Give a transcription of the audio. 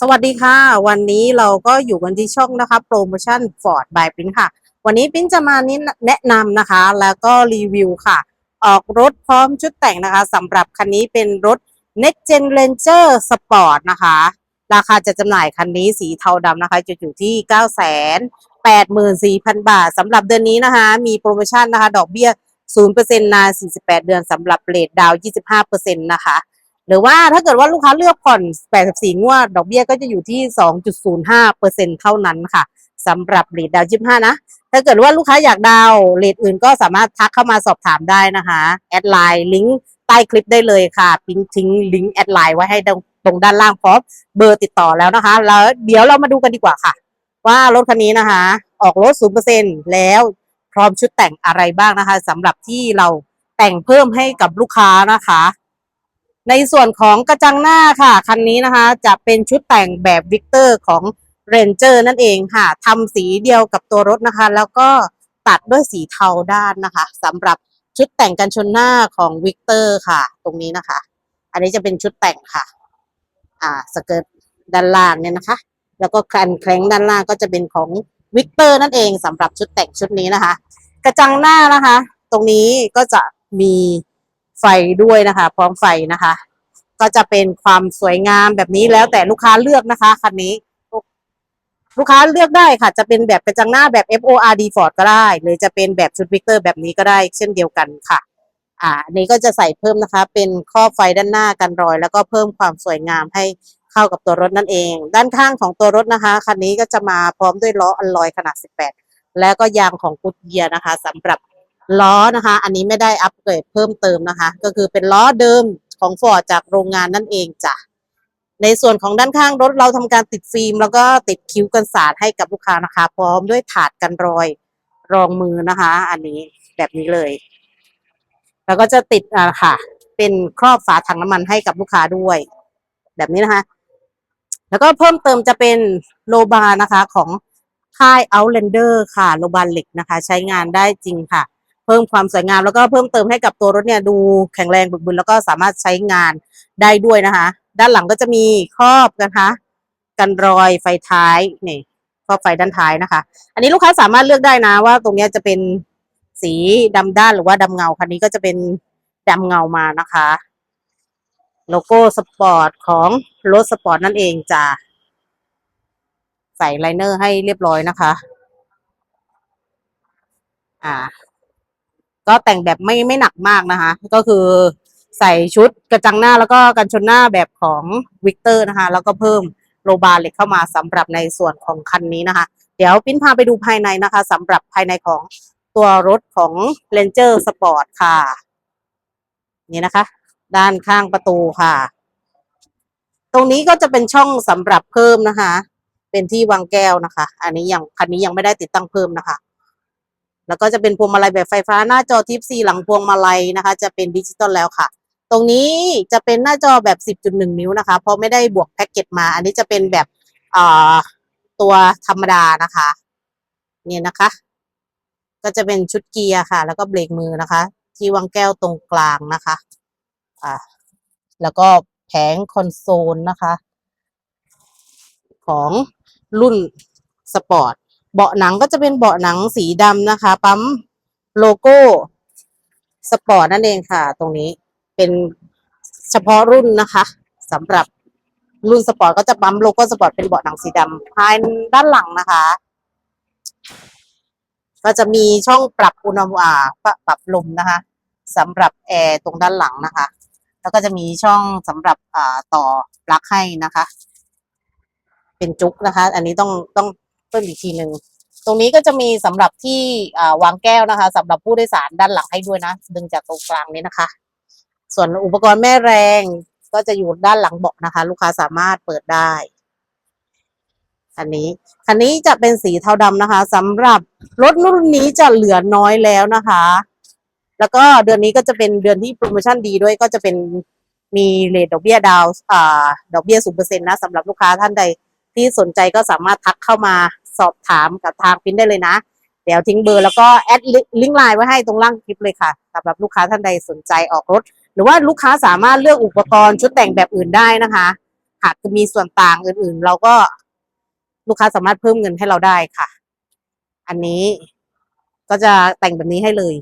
สวัสดีค่ะ วันนี้เราก็อยู่กันที่ช่องนะคะโปรโมชั่น Ford by ปิ้นค่ะ วันนี้ปิ้นจะมานี้แนะนำนะคะ แล้วก็รีวิวค่ะ ออกรถพร้อมชุดแต่งนะคะสำหรับคันนี้เป็นรถ Next Gen Ranger Sport นะคะ ราคาจะจำหน่ายคันนี้สีเทาดำนะคะจะอยู่ที่ 9 8 4 0 0 0 บาทสำหรับเดือนนี้นะคะ มีโปรโมชั่นนะคะ ดอกเบี้ย0%นาน48 เดือนสำหรับเลทดาวน์25%นะคะ หรือว่าถ้าเกิดว่าลูกค้าเลือกผ่อน 84 งวด ดอกเบี้ยก็จะอยู่ที่ 2.05%เท่านั้นค่ะสำหรับเลทดาว25นะ ถ้าเกิดว่าลูกค้าอยากดาวเลทอื่นก็สามารถทักเข้ามาสอบถามได้นะคะ แอดไลน์ลิงก์ใต้คลิปได้เลยค่ะ ปิ้งทิ้งลิงก์แอดไลน์ไว้ให้ตรงด้านล่างพร้อมเบอร์ติดต่อแล้วนะคะ แล้วเดี๋ยวเรามาดูกันดีกว่าค่ะ ว่ารถคันนี้นะคะ ออกรถ 0%แล้วพร้อมชุดแต่งอะไรบ้างนะคะสำหรับที่เราแต่งเพิ่มให้กับลูกค้านะคะ ในส่วนของกระจังหน้าค่ะ คันนี้นะคะ จะเป็นชุดแต่งแบบวิกเตอร์ของ Ranger นั่นเองค่ะทำสีเดียวกับตัวรถนะคะ แล้วก็ตัดด้วยสีเทาด้านนะคะสำหรับชุดแต่งกันชนหน้าของวิกเตอร์ค่ะ ตรงนี้นะคะ อันนี้จะเป็นชุดแต่งค่ะ อ่าสเกิร์ตด้านล่างเนี่ยนะคะ แล้วก็คันแคล้งด้านล่างก็จะเป็นของวิกเตอร์นั่นเองสำหรับชุดแต่งชุดนี้นะคะ กระจังหน้านะคะ ตรงนี้ก็จะมี ไฟด้วยนะคะ พร้อมไฟนะคะ ก็จะเป็นความสวยงามแบบนี้แล้วแต่ลูกค้าเลือกนะคะคันนี้ ลูกค้าเลือกได้ค่ะ จะเป็นแบบกระจังหน้าแบบ FORD Ford ก็ได้ หรือจะเป็นแบบชุดวิกเตอร์แบบนี้ก็ได้ เช่นเดียวกันค่ะ อ่านี้ก็จะใส่เพิ่มนะคะ เป็นข้อบไฟด้านหน้ากันรอย แล้วก็เพิ่มความสวยงามให้เข้ากับตัวรถนั่นเอง ด้านข้างของตัวรถนะคะคันนี้ก็จะมาพร้อมด้วยล้ออัลลอยขนาด 18 แล้วก็ยางของกุดเยียนะคะสำหรับ ล้อนะคะ อันนี้ไม่ได้อัปเกรดเพิ่มเติมนะคะ ก็คือเป็นล้อเดิมของฟอร์ดจากโรงงานนั่นเองจ้ะในส่วนของด้านข้างรถเราทำการติดฟิล์ม แล้วก็ติดคิ้วกันสาดให้กับลูกค้านะคะ พร้อมด้วยถาดกันรอยรองมือนะคะ อันนี้แบบนี้เลย แล้วก็จะติดอ่าค่ะ เป็นครอบฝาถังน้ำมันให้กับลูกค้าด้วย แบบนี้นะคะ แล้วก็เพิ่มเติมจะเป็นโลบานะคะของค่าย Outlander ค่ะ โลบาเหล็กนะคะ ใช้งานได้จริงค่ะ เพิ่มความสวยงามแล้วก็เพิ่มเติมให้กับตัวรถเนี่ยดูแข็งแรงบึกบึนแล้วก็สามารถใช้งานได้ด้วยนะคะ ด้านหลังก็จะมีครอบนะคะ กันรอยไฟท้ายนี่ครอบไฟด้านท้ายนะคะ อันนี้ลูกค้าสามารถเลือกได้นะว่าตรงนี้จะเป็นสีดำด้านหรือว่าดำเงาคันนี้ก็จะเป็นดำเงามานะคะ โลโก้สปอร์ตของรถสปอร์ตนั่นเองจ้ะใส่ไลเนอร์ให้เรียบร้อยนะคะ อ่า ก็แต่งแบบไม่ไม่หนักมากนะคะ ก็คือใส่ชุดกระจังหน้าแล้วก็กันชนหน้าแบบของวิกเตอร์นะคะ แล้วก็เพิ่มโลบาร์เหล็กเข้ามาสำหรับในส่วนของคันนี้นะคะ เดี๋ยวปิ้นพาไปดูภายในนะคะสำหรับภายในของตัวรถของ Ranger Sport ค่ะ นี่นะคะ ด้านข้างประตูค่ะ ตรงนี้ก็จะเป็นช่องสำหรับเพิ่มนะคะ เป็นที่วางแก้วนะคะ อันนี้ยังคันนี้ยังไม่ได้ติดตั้งเพิ่มนะคะ แล้วก็จะเป็นพวงมาลัยแบบไฟฟ้าหน้าจอทิปซีหลังพวงมาลัยนะคะ จะเป็นดิจิตอลแล้วค่ะ ตรงนี้จะเป็นหน้าจอแบบ 10.1 นิ้วนะคะ เพราะไม่ได้บวกแพ็กเกจมา อันนี้จะเป็นแบบอ่าตัวธรรมดานะคะ เนี่ยนะคะ ก็จะเป็นชุดเกียร์ค่ะ แล้วก็เบรกมือนะคะ ที่วางแก้วตรงกลางนะคะอ่าแล้วก็แผงคอนโซลนะคะ ของรุ่นสปอร์ต เบาะหนังก็จะเป็นเบาะหนังสีดำนะคะ ปั๊มโลโก้สปอร์ตนั่นเองค่ะ ตรงนี้เป็นเฉพาะรุ่นนะคะสำหรับรุ่นสปอร์ตก็จะปั๊มโลโก้สปอร์ตเป็นเบาะหนังสีดำภายด้านหลังนะคะ ก็จะมีช่องปรับอุณหภูมิปรับลมนะคะสำหรับแอร์ตรงด้านหลังนะคะ แล้วก็จะมีช่องสำหรับต่อปลั๊กให้นะคะ เป็นจุกนะคะ อันนี้ต้องต้อง เพิ่มอีกทีหนึ่งตรงนี้ก็จะมีสำหรับที่วางแก้วนะคะสำหรับผู้โดยสารด้านหลังให้ด้วยนะ ดึงจากตรงกลางนี้นะคะ ส่วนอุปกรณ์แม่แรงก็จะอยู่ด้านหลังเบาะนะคะ ลูกค้าสามารถเปิดได้อันนี้คันนี้จะเป็นสีเทาดำนะคะสำหรับรถรุ่นนี้จะเหลือน้อยแล้วนะคะ แล้วก็เดือนนี้ก็จะเป็นเดือนที่โปรโมชั่นดีด้วยก็จะเป็นมีเลทดอกเบี้ยดาวอ่าดอกเบี้ยศูนเปอร์เซ็นต์นะสำหรับลูกค้าท่านใด ที่สนใจก็สามารถทักเข้ามาสอบถามกับทางพินได้เลยนะ เดี๋ยวทิ้งเบอร์แล้วก็แอดลิงก์ไลน์ไว้ให้ตรงล่างคลิปเลยค่ะสำหรับลูกค้าท่านใดสนใจออกรถ หรือว่าลูกค้าสามารถเลือกอุปกรณ์ชุดแต่งแบบอื่นได้นะคะ หากมีส่วนต่างอื่นๆ เราก็ลูกค้าสามารถเพิ่มเงินให้เราได้ค่ะ อันนี้ก็จะแต่งแบบนี้ให้เลย